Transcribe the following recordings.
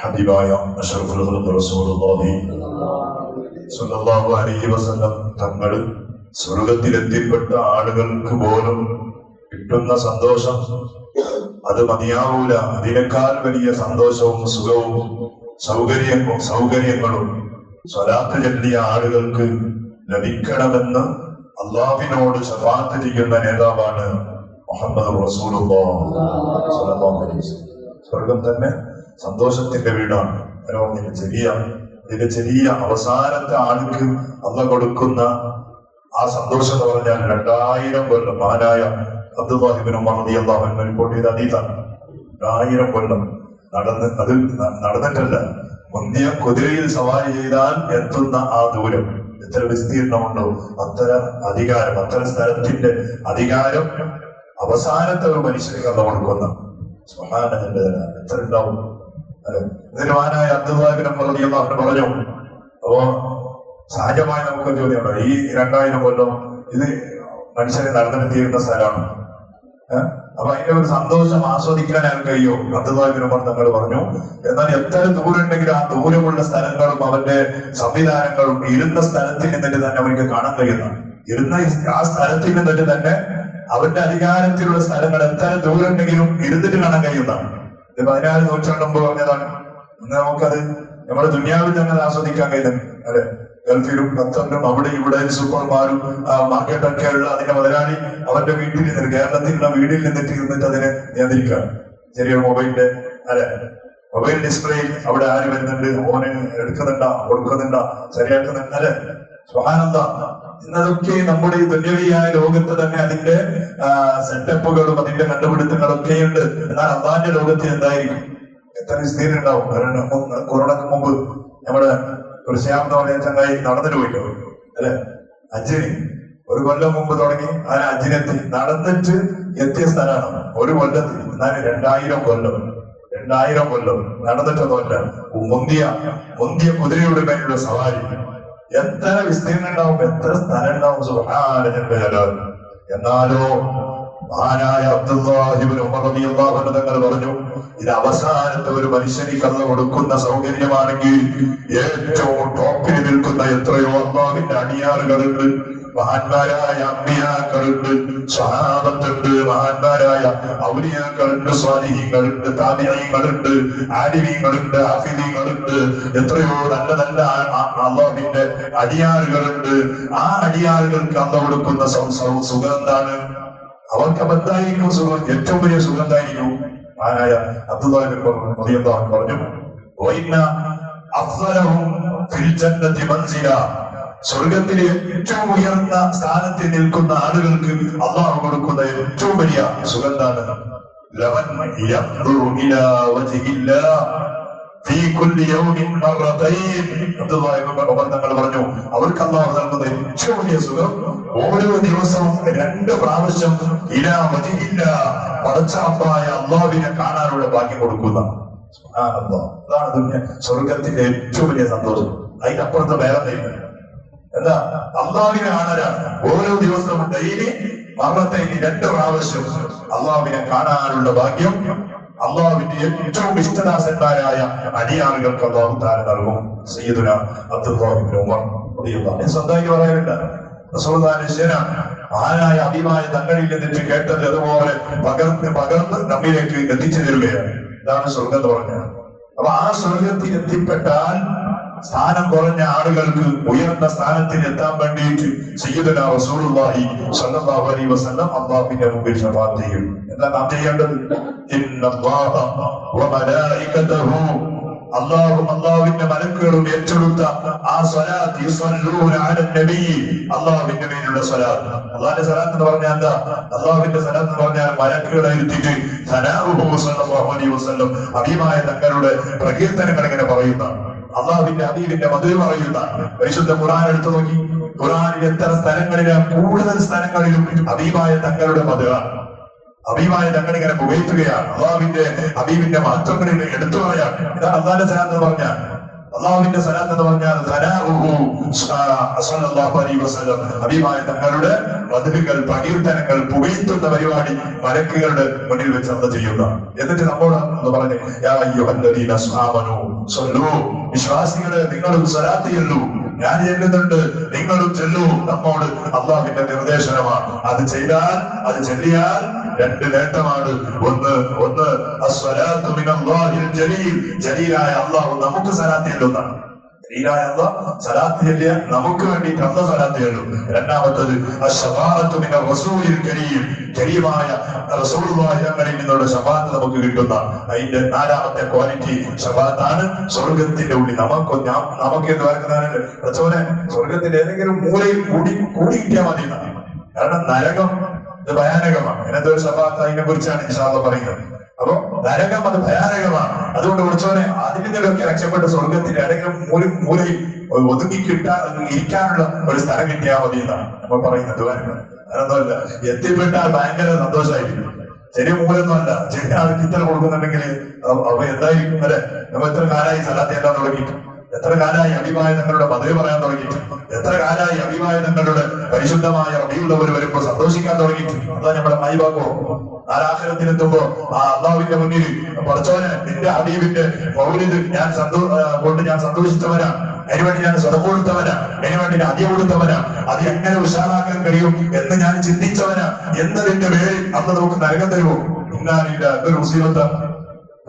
ഹബീബായ സ്വല്ലല്ലാഹു അലൈഹി വസല്ലം തങ്ങൾ സ്വർഗത്തിലെത്തിപ്പെട്ട ആളുകൾക്ക് പോലും കിട്ടുന്ന സന്തോഷം അത് മതിയാവൂല അതിനേക്കാൾ വലിയ സന്തോഷവും സുഖവും സൗകര്യവും സൗകര്യങ്ങളും സ്വലാത്ത് ചെല്ലിയ ആളുകൾക്ക് ലഭിക്കണമെന്ന് അള്ളാഹിനോട് ശഫാത്ത് ചെയ്യുന്ന നേതാവാണ് മുഹമ്മദ് വസല്ലം. സ്വർഗം തന്നെ സന്തോഷത്തിന്റെ വീടാണ്. അതിനോ ചെറിയ ഇതിന്റെ ചെറിയ അവസാനത്തെ ആൾക്ക് അന്ന് കൊടുക്കുന്ന ആ സന്തോഷം എന്ന് പറഞ്ഞാൽ രണ്ടായിരം കൊല്ലം മഹാനായ അബ്ദുല്ലാഹിബിൻ മഹദി അൻഹു റിപ്പോർട്ട് ചെയ്ത അതീതാണ് രണ്ടായിരം കൊല്ലം നടന്ന് അത് നടന്നിട്ടല്ല മുന്തിയ കുതിരയിൽ സവാരി ചെയ്താൽ എത്തുന്ന ആ ദൂരം. എത്ര വിസ്തീർണമുണ്ടോ അത്ര അധികാരം അത്ര സ്ഥലത്തിന്റെ അധികാരം അവസാനത്തെ ഒരു മനുഷ്യന് കഥ കൊടുക്കുന്ന സുബ്ഹാനല്ലാഹ്, എത്ര ഉണ്ടാവും? ഉമർ റളിയല്ലാഹു അൻഹു പറഞ്ഞു അപ്പോ സഹജമായി നമുക്ക് ചോദ്യമുണ്ടോ ഈ രണ്ടായിരം കൊല്ലം ഇത് മനുഷ്യനെ നടന്നെത്തിയിരുന്ന സ്ഥലമാണ്? അപ്പൊ അതിന്റെ ഒരു സന്തോഷം ആസ്വദിക്കാൻ അയാൾ കഴിയോ? അബ്ദുല്ലാഹിബിനുമർ തങ്ങൾ പറഞ്ഞു എന്നാൽ എത്ര ദൂരുണ്ടെങ്കിലും ആ ദൂരമുള്ള സ്ഥലങ്ങളും അവന്റെ സംവിധാനങ്ങളും ഇരുന്ന സ്ഥലത്തിൽ നിന്നിട്ട് തന്നെ അവർക്ക് കാണാൻ കഴിയുന്ന. ഇരുന്ന ആ സ്ഥലത്തിൽ നിന്നിട്ട് തന്നെ അവന്റെ അധികാരത്തിലുള്ള സ്ഥലങ്ങൾ എത്ര ദൂരുണ്ടെങ്കിലും ഇരുന്നിട്ട് കാണാൻ കഴിയുന്നതാണ് പതിനാല് നൂറ്റാണ്ട് മുമ്പ് പറഞ്ഞതാണ്. ഇന്ന് നമുക്കത് നമ്മുടെ ദുനിയാവിൽ തന്നെ ആസ്വദിക്കാൻ കഴിയുന്നുണ്ട് അല്ലെ? ഗൾഫിലും ഖത്തറിലും അവിടെ ഇവിടെ സൂപ്പർമാരും മാർക്കറ്റ് ഒക്കെ ഉള്ള അതിന്റെ മുതലാളി അവന്റെ വീട്ടിൽ നിന്നിട്ട് കേരളത്തിലുള്ള വീടിൽ നിന്നിട്ട് ഇരുന്നിട്ട് അതിനെ നിയന്ത്രിക്കുകയാണ്. ചെറിയ മൊബൈലിന്റെ അല്ലെ? മൊബൈൽ ഡിസ്പ്ലേയിൽ അവിടെ ആര് വരുന്നുണ്ട്? ഓനെ എടുക്കുന്നുണ്ടാ കൊടുക്കുന്നുണ്ടാ ശരിയാക്കുന്നുണ്ട് അല്ലെ? സ്വഹാനന്ദ ഇന്നതൊക്കെ നമ്മുടെ ഈ ദുന്യവിയായ ലോകത്ത് തന്നെ അതിന്റെ സെറ്റപ്പുകളും അതിന്റെ കണ്ടുപിടുത്തങ്ങളും ഒക്കെയുണ്ട് എന്നാൽ അള്ളാന്റെ ലോകത്ത് എന്തായിരിക്കും? എത്ര സ്ഥിരം ഉണ്ടാവും കാരണം കൊറോണക്ക് മുമ്പ് നമ്മുടെ ഒരു ശ്യാം പറഞ്ഞ ചങ്ങായി നടന്നിട്ട് പോയിട്ടോ? അല്ലെ? അജിന് ഒരു കൊല്ലം മുമ്പ് തുടങ്ങി ആ അജിനെത്തി നടന്നിട്ട് എത്തിയ സ്ഥലമാണ്. ഒരു കൊല്ലത്തിൽ എന്നാൽ രണ്ടായിരം കൊല്ലം. രണ്ടായിരം കൊല്ലം. നടന്നിട്ടൊന്നുമല്ല. മുന്തിയ മുന്തിയ കുതിരയുടെ മേലുള്ള സവാരി. എത്ര വിസ്തീർണം ഉണ്ടാവും എത്ര സ്ഥലം ഉണ്ടാവും സുഹാനജന്റെ ജലാൽ. എന്നാലോ മഹാനായ അബ്ദുല്ലാഹിബ്നു ഉമർ തങ്ങൾ പറഞ്ഞു ഇത് അവസാനത്തെ ഒരു മനുഷ്യന് കഥ കൊടുക്കുന്ന സൗകര്യമാണെങ്കിൽ ഏറ്റവും ടോപ്പിൽ നിൽക്കുന്ന എത്രയോ അള്ളാഹിന്റെ അടിയാറുകളുണ്ട്. മഹാന്മാരായ അമ്പിയാക്കളുണ്ട് സ്വഹാബത്തുണ്ട് മഹാന്മാരായ ഔലിയാക്കളുണ്ട് സ്വാലിഹികളുണ്ട് താപിയങ്ങളുണ്ട് ആലിമീങ്ങളുണ്ട് ആഫിദീങ്ങളുണ്ട് എത്രയോ നല്ല നല്ല അള്ളാഹിന്റെ അടിയാറുകളുണ്ട് ആ അടിയാറുകൾക്ക് അള്ള കൊടുക്കുന്ന സുഗന്ധാണ് സുഖം എന്താണ്? അവർക്ക് അബദ്ധായിരിക്കും സുഖം. ഏറ്റവും വലിയ സുഖം എന്തായിരിക്കും? ആരായ റളിയല്ലാഹു പറഞ്ഞു മൻസില. സ്വർഗത്തിലെ ഏറ്റവും ഉയർന്ന സ്ഥാനത്തിൽ നിൽക്കുന്ന ആളുകൾക്ക് അള്ളാഹു കൊടുക്കുന്ന ഏറ്റവും വലിയ സുഖം ലവൻ തങ്ങൾ പറഞ്ഞു അവർക്ക് അല്ലാഹു നൽകുന്ന ഏറ്റവും വലിയ സുഖം ഓരോ ദിവസവും രണ്ട് പ്രാവശ്യം ഇലാ വജിഹില്ല പടച്ചാപ്പായ അള്ളാഹുവിനെ കാണാനുള്ള ഭാഗ്യം കൊടുക്കുന്ന. അതാണ് സ്വർഗത്തിന്റെ ഏറ്റവും വലിയ സന്തോഷം. അതിനപ്പുറത്ത് വേറെ എന്താ? അള്ളാഹുവിനെ കാണലാണ് ഓരോ ദിവസവും ഡെയിലി മരണത്തേക്ക് രണ്ട് പ്രാവശ്യം അള്ളാഹുവിനെ കാണാനുള്ള ഭാഗ്യം അള്ളാഹുവിന്റെ ഏറ്റവും ഇഷ്ടദാസന്മാരായ അടിയാറുകൾക്ക് അള്ളാഹു താരം നൽകും. സയ്യിദുന അബ്ദുല്ലാഹിബ്നു ഉമർ സ്വന്തമായി പറയാനുണ്ട് ആരായ അഭിമായ തങ്ങളിൽ നിന്നിട്ട് കേട്ടത് അതുപോലെ പകർന്ന് പകർന്ന് നമ്മിലേക്ക് എത്തിച്ചു തരികയാണ് ഇതാണ് സ്വർഗം എന്ന് പറഞ്ഞത്. അപ്പൊ ആ സ്വർഗത്തിൽ എത്തിപ്പെട്ടാൽ സ്ഥാനം കുറഞ്ഞ ആളുകൾക്ക് ഉയർന്ന സ്ഥാനത്തിൽ എത്താൻ വേണ്ടിയിട്ട് സയ്യിദുന റസൂലുള്ളാഹി അലൈഹി വസല്ലം ഇന്നല്ലാഹ മലക്കുകളും ഏറ്റെടുത്ത ആ സ്വലാത്ത് അള്ളാഹുവിന്റെ മേലുള്ള സ്വലാത്ത്. അള്ളാഹിന്റെ സ്വലാത്ത് എന്ന് പറഞ്ഞാൽ എന്താ? അള്ളാഹുവിന്റെ സ്വലാത്ത് എന്ന് പറഞ്ഞാൽ മലക്കുകളെ സലാഹുഹു സ്വല്ലല്ലാഹു അലൈഹി വസല്ലം അഭിമായ തങ്ങളുടെ പ്രകീർത്തനങ്ങൾ ഇങ്ങനെ പറയുന്ന അള്ളാഹുവിന്റെ അബീബിന്റെ മധുര പറയുന്ന പരിശുദ്ധ ഖുറാൻ എടുത്തു നോക്കി. ഖുറാനിൽ എത്ര സ്ഥലങ്ങളിലെ കൂടുതൽ സ്ഥലങ്ങളിലും അബീബായ തങ്ങളുടെ മധുര. അബീബായ തങ്ങൾ ഇങ്ങനെ പുകയത്തുകയാണ് അള്ളാഹുവിന്റെ അബീബിന്റെ മഹത്വങ്ങളിൽ എടുത്തു പറയാം ഇതാണ് അള്ളാഹിന്റെ സ്ഥലം എന്ന് പറഞ്ഞാൽ അള്ളാഹുവിന്റെ സലാത്ത് എന്ന് പറഞ്ഞാൽ ഹബീബായ തങ്ങളുടെ വധുക്കൾ പകീർത്തനങ്ങൾ പുകഴ്ത്തുന്ന പരിപാടി മലക്കുകളുടെ മുന്നിൽ വെച്ച് അന്ന് ചെയ്യുന്ന. എന്നിട്ട് നമ്മോട് എന്ന് പറഞ്ഞു വിശ്വാസികളെ നിങ്ങളും സലാത്ത് ചെല്ലൂ. ഞാൻ ചെല്ലുന്നുണ്ട് നിങ്ങളും ചെല്ലൂ. നമ്മോട് അള്ളാഹുവിന്റെ നിർദ്ദേശനമാണ് അത് ചെയ്താൽ അത് ചെല്ലിയാൽ രണ്ട് നേട്ടമാണ്. ഒന്ന് ഒന്ന് ജലീലായ അള്ളാഹു നമുക്ക് സലാത്ത് ചെല്ലുന്നതാണ് ജലീലായ അള്ളാഹ് സലാത്ത് ചെല്ലിയ നമുക്ക് വേണ്ടി തന്ന സലാത്ത് ചെല്ലും രണ്ടാമത്തത് റസൂലിൽ കരീം. കരീമായ റസൂലുള്ളാഹി തങ്ങളിൽ നിന്നുള്ള ശഫാത്ത് നമുക്ക് കിട്ടുന്ന അതിന്റെ നാലാമത്തെ ക്വാളിറ്റി ശബാത്താണ്. സ്വർഗത്തിന്റെ ഉള്ളിൽ നമുക്ക് ഞാൻ നമുക്ക് എന്ന് പറയുന്നതാണ് സ്വർഗത്തിന്റെ ഏതെങ്കിലും മൂലയിൽ കൂടി കൂടി കിട്ടിയാൽ മതി കാരണം നരകം ഇത് ഭയാനകമാണ്. ഇങ്ങനത്തെ ഒരു സഭാത്ത അതിനെ കുറിച്ചാണ് ഇൻഷാല്ല പറയുന്നത്. അപ്പൊ നരകം അത് ഭയാനകമാണ്. അതുകൊണ്ട് വിളിച്ചോനെ അതിൽ നിന്നൊക്കെ രക്ഷപ്പെട്ട് സ്വർഗത്തിന്റെ ഏതെങ്കിലും മൂല മൂലയിൽ ഒതുങ്ങി കിട്ടാൻ ഇരിക്കാനുള്ള ഒരു സ്ഥലം കിട്ടിയാൽ മതി എന്നാണ് നമ്മൾ പറയുന്നത് അതൊന്നുമല്ല എത്തിപ്പെട്ടാൽ ഭയങ്കര സന്തോഷമായിരിക്കും. ചെറിയ മൂലൊന്നുമല്ല ചെറിയ ആൾക്ക് ഇത്ര കൊടുക്കുന്നുണ്ടെങ്കിൽ അവ- എന്തായിരിക്കും അല്ലെ നമ്മൾ എത്ര കാലമായി സ്ഥലത്തെ തുടങ്ങിയിട്ട്? എത്ര കാലായി അഭിമായ തങ്ങളുടെ പദവി പറയാൻ തുടങ്ങി? എത്ര കാലായി അഭിമായ തങ്ങളുടെ പരിശുദ്ധമായ റബിയുള്ളവർ വരുമ്പോൾ സന്തോഷിക്കാൻ തുടങ്ങി? അതാ നമ്മുടെ മൈവാക്കോ ആരാഹരത്തിനെത്തുമ്പോ ആ അള്ളാഹുവിന്റെ മുന്നിൽ പഠിച്ചവന് നിന്റെ ഹബീബിന്റെ പൗരിത് ഞാൻ കൊണ്ട് ഞാൻ സന്തോഷിച്ചവരാ അതിനുവേണ്ടി ഞാൻ സ്വതം കൊടുത്തവനാ. അതിനുവേണ്ടി ഞാൻ അധികം കൊടുത്തവനാ. അത് എങ്ങനെ ഉഷാറാക്കാൻ കഴിയും എന്ന് ഞാൻ ചിന്തിച്ചവനാ. എന്നതിന്റെ പേരിൽ അന്ന് നമുക്ക് നരകം തരുമോ? ഇന്നാലില്ല അതൊരു മുസീബത്താണ്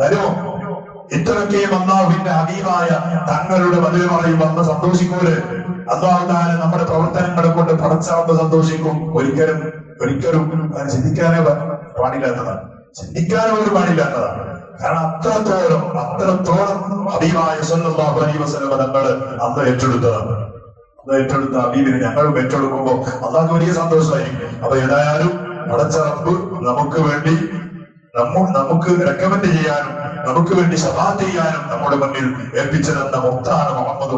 തരുമോ ഇത്രയൊക്കെയും അള്ളാഹുവിന്റെ ഹബീബായ തങ്ങളുടെ മതിൽ പറയും വന്ന് സന്തോഷിക്കൂൽ? അള്ളാഹു നമ്മുടെ പ്രവർത്തനങ്ങളെ കൊണ്ട് പടച്ചാവുന്ന സന്തോഷിക്കും. ഒരിക്കലും ഒരിക്കലും ചിന്തിക്കാനേ പാടില്ലാത്തതാണ് ചിന്തിക്കാനേ ഒരു പാടില്ലാത്തതാണ് കാരണം അത്രത്തോളം അത്രത്തോളം ഹബീബായ സല്ലല്ലാഹു അലൈഹി വസല്ലം തങ്ങൾ അന്ന് ഏറ്റെടുത്തതാണ്. അന്ന് ഏറ്റെടുത്ത ഹബീബിനെ ഞങ്ങളും ഏറ്റെടുക്കുമ്പോ അള്ളാഹ് വലിയ സന്തോഷമായിരിക്കും. അപ്പൊ ഏതായാലും പടച്ച റബ്ബ് നമുക്ക് വേണ്ടി നമുക്ക് റെക്കമെൻഡ് ചെയ്യാനും നമുക്ക് വേണ്ടി സഭാ ചെയ്യാനും നമ്മുടെ മുന്നിൽ ഏൽപ്പിച്ചു തന്ന മുക്താന മുഹമ്മദ്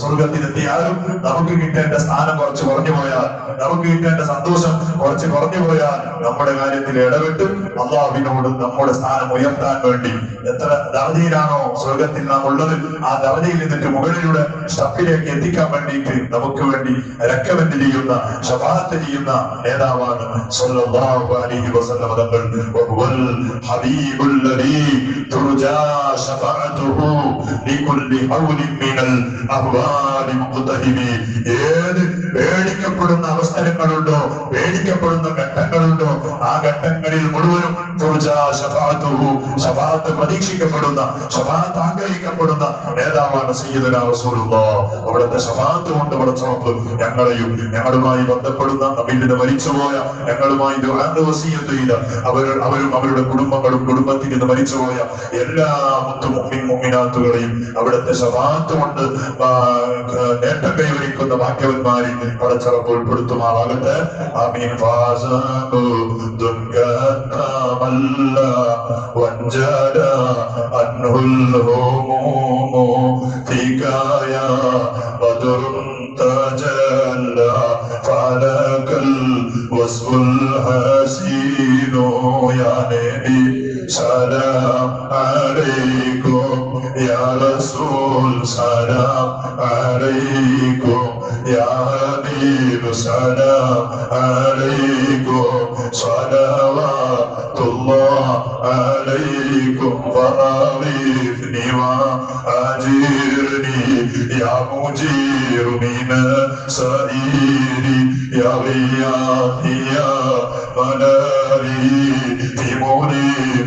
സ്വർഗത്തിലെത്തി ആരും നമുക്ക് കിട്ടേണ്ട സ്ഥാനം കുറച്ച് കുറഞ്ഞു പോയാൽ നമുക്ക് കിട്ടേണ്ട സന്തോഷം കുറച്ച് കുറഞ്ഞു പോയാൽ നമ്മുടെ കാര്യത്തിൽ ഇടപെട്ട് അള്ളാഹുവിനോട് നമ്മുടെ സ്ഥാനം ഉയർത്താൻ വേണ്ടി. എത്ര ദർജയിലാണോ സ്വർഗത്തിൽ നാം ഉള്ളത്? ആ ദർജയിൽ നിന്നിട്ട് മുകളിലൂടെ സ്റ്റഫിലേക്ക് എത്തിക്കാൻ വേണ്ടിയിട്ട് നമുക്ക് വേണ്ടി റെക്കമെൻഡ് ചെയ്യുന്ന ശഫാത്ത് ചെയ്യുന്ന നേതാവാണ് സ്വല്ലല്ലാഹു ലദീ തുർജാ ശഫാഅത്തുഹു ലികുല്ലി ഹൗലിൻ മിനൽ അഹ്വാലി മുഖ്തഹിബി. ഏത് പേടിക്കപ്പെടുന്ന അവസരങ്ങളുണ്ടോ പേടിക്കപ്പെടുന്ന ഘട്ടങ്ങളുണ്ടോ ആ ഘട്ടങ്ങളിൽ മുഴുവനും ശഫാഅത്ത് പ്രതീക്ഷിക്കപ്പെടുന്ന ശഫാഅത്ത് ആഗ്രഹിക്കപ്പെടുന്ന നേതാവാണ് സയ്യിദുനാ റസൂലുള്ളാഹ് അവിടുത്തെ ശഫാഅത്ത് കൊണ്ട് പടച്ചറപ്പ് ഞങ്ങളെയും ഞങ്ങളുമായി ബന്ധപ്പെടുന്ന നബിന്റെ മരിച്ചുപോയ ഞങ്ങളുമായി ദുആന്റെ വസിയത്ത് അവർ അവരും അവരുടെ കുടുംബങ്ങളും കുടുംബത്തിൽ നിന്ന് മരിച്ചുപോയ എല്ലാ മുത്തു മുഅ്മിൻ മുഅ്മിനാത്തുകളെയും അവിടുത്തെ ശഫാഅത്ത് കൊണ്ട് ആ, നേട്ടം കൈവരിക്കുന്ന ഭാഗ്യവന്മാരിൽ പടച്ചറപ്പ് ഉൾപ്പെടുത്തുമാറാകട്ടെ ആമീൻ ഫാസഖു ദുൻകമല്ല വഞ്ചല അൻഹുൽ ഹുമൂമു ഫികായ ബദറുൻ تجلى فلك الوصف الحسين يا نبي سلام عليكم يا رسول سلام عليكم يا حبيب سلام عليكم صلوات الله عليكم فأغثني وأجرني يا مجير من سائري يا غياثي يا مناري في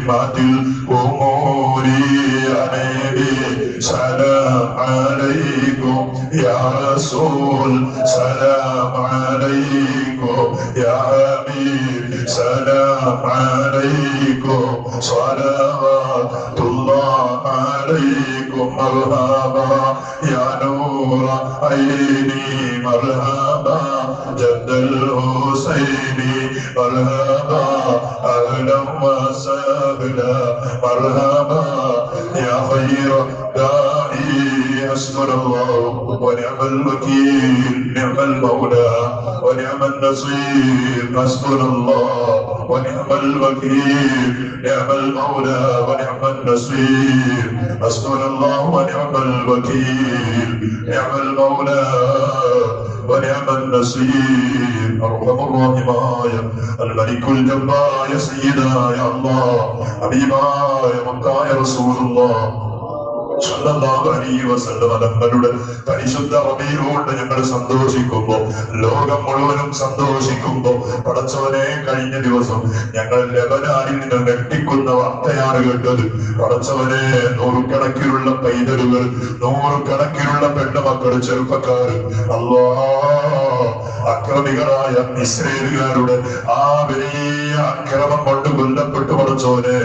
مهمة الأمور يا نبي سلام عليكم يا رسول سلام عليكم يا حبيب سلام عليكم صلوات الله عليكم مرحبا يا نور عيني مرحبا جد الحسين مرحبا أهلا وسهلا مرحبا يا خير داعي. حسبنا الله ونعم الوكيل نعم المولى ونعم النصير. حسبنا الله ونعم الوكيل نعم المولى ونعم النصير. حسبنا الله ونعم الوكيل نعم المولى ونعم النصير أرحم الراحمايا الملك الجبار يا سيدنا يا الله حبيبا يا ربنا يا رسول الله. പരിശുദ്ധ റബീലുകൊണ്ട് ഞങ്ങൾ സന്തോഷിക്കുമ്പോ ലോകം മുഴുവനും സന്തോഷിക്കുമ്പോ പടച്ചവനെ കഴിഞ്ഞ ദിവസം ഞങ്ങൾ ലബനാനിൽ നിന്ന് വെട്ടിക്കുന്ന വാർത്തയാണ് കേട്ടത്. പടച്ചവനെ നൂറുകണക്കിലുള്ള പൈതലുകൾ നൂറുകണക്കിലുള്ള പെണ്ണുമക്കൾ ചെറുപ്പക്കാർ. അല്ലാ അക്രമികളായ ഇസ്രേലുകാരുടെ ആ വലിയ അക്രമം കൊണ്ട് കൊല്ലപ്പെട്ടു പടച്ചവനെ.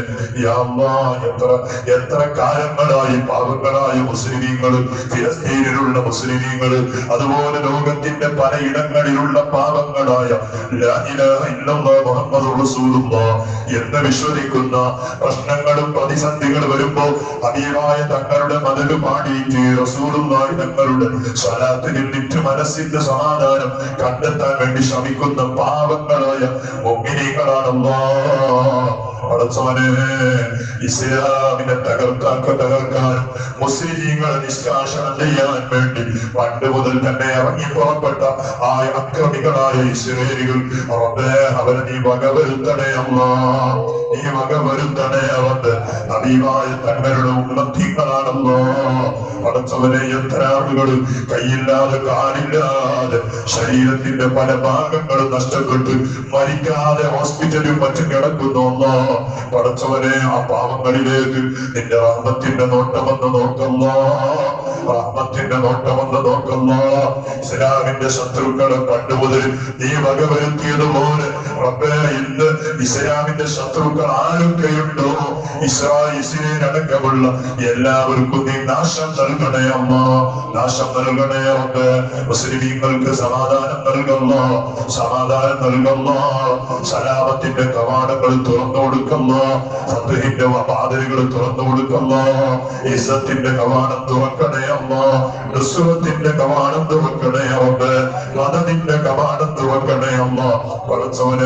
എത്ര എത്ര കാലങ്ങളായി പാവങ്ങളായ മുസ്ലിമീങ്ങൾ ഫിലസ്തീനിലുള്ള മുസ്ലിമീങ്ങൾ അതുപോലെ ലോകത്തിന്റെ പലയിടങ്ങളിലുള്ള പാവങ്ങളായ എന്ന് വിശ്വസിക്കുന്ന പ്രശ്നങ്ങളും പ്രതിസന്ധികൾ വരുമ്പോ അതീവായ തങ്ങളുടെ മതിൽ പാടിയിട്ട് റസൂലുമായി തങ്ങളുടെ സ്വലാത്ത് നിന്നിട്ട് മനസ്സിന്റെ സമാധാനം കണ്ടെത്താൻ വേണ്ടി ശ്രമിക്കുന്ന പാവങ്ങളായ മുഗ്മിനീകളാണല്ലോ പടച്ചവനെ ഇസ്ലാമിനെ തകർക്കാൻ തകർക്കാൻ മുസ്ലിങ്ങളെ നിഷ്കാഷണം ചെയ്യാൻ വേണ്ടി പണ്ട് മുതൽ തന്നെ ഇറങ്ങി പുറപ്പെട്ട ആ അക്രമികളായ ഇസ്രേലികൾ റബ്ബേ അവരെ നീ വകവരുത്തണേ അല്ല നീ വകവരുത്തണേ അവന്റെ അതീവായ തങ്ങളുടെ ഉന്നതികളാണല്ലോ പടച്ചവനെ എത്ര ആളുകൾ കൈയില്ലാതെ കാലില്ലാതെ ശരീരത്തിന്റെ പല ഭാഗങ്ങളും നഷ്ടപ്പെട്ട് മരിക്കാതെ ഹോസ്പിറ്റലും മറ്റും കിടക്കുന്നു. പടച്ചവനെ ആ പാവങ്ങളിലേക്ക് നിന്റെ റാമത്തിന്റെ നോട്ടമെന്ന് നോക്കല്ല. റാമത്തിന്റെ നോട്ടമെന്ന് നോക്കല്ല. ഇസ്ലാമിന്റെ ശത്രുക്കളെ പണ്ട് നീ വകവരുത്തിയതുപോലെ റബ്ബേ ഇന്ന് ഇസ്ലാമിന്റെ ശത്രുക്കൾ ആരൊക്കെയുണ്ടോ? ഇസ്രായേലിനെ അടക്കമുള്ള എല്ലാവർക്കും നീ നാശം നൽകണേ അമ്മ. നാശം നൽകണേ റബ്ബേ. മുസ്ലിമീങ്ങൾക്ക് സമാധാനം നൽകുന്നു സമാധാനം നൽകുന്നു സലാമത്തിന്റെ കവാടങ്ങൾ തുറന്നു കൊടുക്കുന്നു സത്യഹിന്റെ പാതലുകൾ തുറന്നു കൊടുക്കുന്നു ഇസത്തിന്റെ കവാടം തുറക്കണേ അമ്മ. നുസ്രത്തിന്റെ കവാടം തുറക്കണേ റബ്ബേ. മതത്തിന്റെ കവാടം തുറക്കണേ അമ്മ. പടച്ചവനെ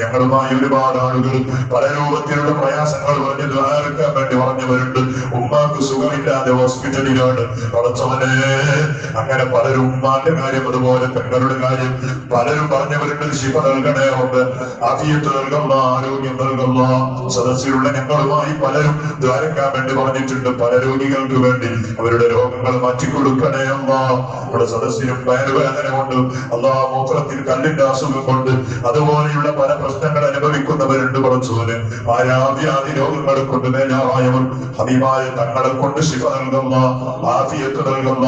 ഞങ്ങളുമായി ഒരുപാട് ആളുകൾ പല രൂപത്തിലുള്ള പ്രയാസങ്ങൾ പറഞ്ഞ് ദ്വാരക്കാൻ വേണ്ടി പറഞ്ഞവരുണ്ട് ഉമ്മാക്ക് സുഖമില്ലാതെ ഹോസ്പിറ്റലിലാണ്. പടച്ചവനെ അങ്ങനെ പലരും ഉമ്മാന്റെ കാര്യം അതുപോലെ പെങ്ങളുടെ കാര്യം പലരും പറഞ്ഞവരുണ്ട് ശിവ നൽകണേ ഉണ്ട് അഭിയത്ത് നൽകുന്ന ആരോഗ്യം നൽകുന്ന സദസ്സിലുള്ള ഞങ്ങളുമായി പലരും ദ്വാരക്കാൻ വേണ്ടി പറഞ്ഞിട്ടുണ്ട്. പല രോഗികൾക്ക് വേണ്ടി അവരുടെ രോഗങ്ങൾ മാറ്റിക്കൊടുക്കണേ അമ്മ നമ്മുടെ സദസ്സിനും വയറുവേദന കൊണ്ട് അല്ലാ മൂത്രത്തിൽ കല്ലിന്റെ അസുഖം കൊണ്ട് അതുപോലെയുള്ള പല പ്രശ്നങ്ങൾ അനുഭവിക്കുന്നവരുണ്ട് കുറച്ചുപോലെ ആരാധ്യാദി രോഗങ്ങളെ കൊണ്ട് മേലായവർ ഹബീബായ തങ്ങളെ കൊണ്ട് ശിവ നൽകുന്ന ആഫിയത്ത് നൽകുന്ന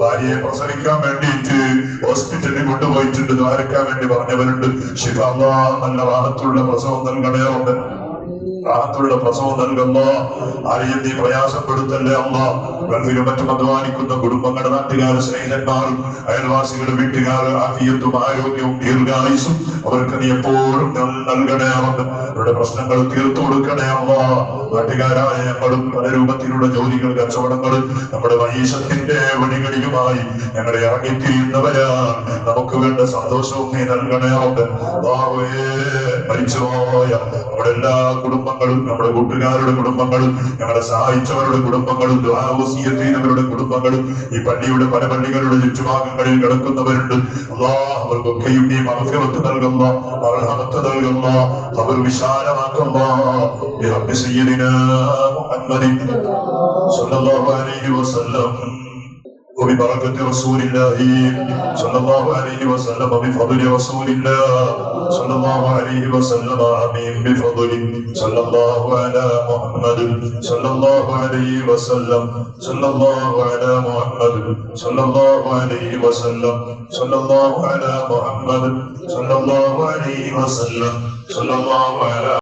ഭാര്യയെ പ്രസവിക്കാൻ വേണ്ടിയിട്ട് ഹോസ്പിറ്റലിൽ കൊണ്ടുപോയിട്ടുണ്ട്. ദ്വാരക്കാൻ വേണ്ടി പറഞ്ഞവരുണ്ട്. ശിവ നല്ല വാഹത്തുള്ള പ്രസവം നൽകണയുണ്ട് റാഹത്തുള്ള പ്രസവം നൽകുന്ന. ആരെയും നീ പ്രയാസപ്പെടുത്തല്ലേ അമ്മ ഗൾഫിലും മറ്റും അധ്വാനിക്കുന്ന കുടുംബങ്ങളുടെ നാട്ടുകാർ സ്നേഹിതന്മാർ അയൽവാസികൾ വീട്ടുകാർ ആഫിയത്തും ആരോഗ്യവും ദീർഘായുസും അവർക്ക് നീ എപ്പോഴും നൽ- നൽകണേ അവർക്ക് അവരുടെ പ്രശ്നങ്ങൾ തീർത്തു കൊടുക്കണേ അമ്മ നാട്ടുകാരായ ഞങ്ങളും പല രൂപത്തിലുള്ള ജോലികൾ കച്ചവടങ്ങൾ നമ്മുടെ വൈശത്തിന്റെ വഴികളിലുമായി ഞങ്ങളെ ഇറങ്ങിത്തിരിയുന്നവരാ. നമുക്ക് വേണ്ട സന്തോഷവും നീ നൽകണേ അവർക്ക് മരിച്ചുപോയ നമ്മുടെ എല്ലാ കുടുംബങ്ങളും നമ്മുടെ കൂട്ടുകാരുടെ കുടുംബങ്ങളും ഞങ്ങളെ സഹായിച്ചവരുടെ കുടുംബങ്ങളും ദ്വാവസീയത്തീനവരുടെ കുടുംബങ്ങളും ഈ പള്ളിയുടെ പല പള്ളികളുടെ ചുറ്റുഭാഗങ്ങളിൽ കിടക്കുന്നവരുണ്ട് അല്ലാ അവർക്കൊക്കെയും നീ മഹഫിറത്ത് നൽകുന്ന അർഹമത്ത് നൽകുന്ന അവർ വിശാലമാക്കുന്ന برب سيدنا محمد صلى الله عليه وسلم وببركة رسول الله صلى الله عليه وسلم بفضل رسول الله صلى الله عليه وسلم آمين بفضل صلى الله على محمد صلى الله عليه وسلم صلى الله على محمد صلى الله عليه وسلم صلى الله على محمد صلى الله عليه وسلم صلى الله على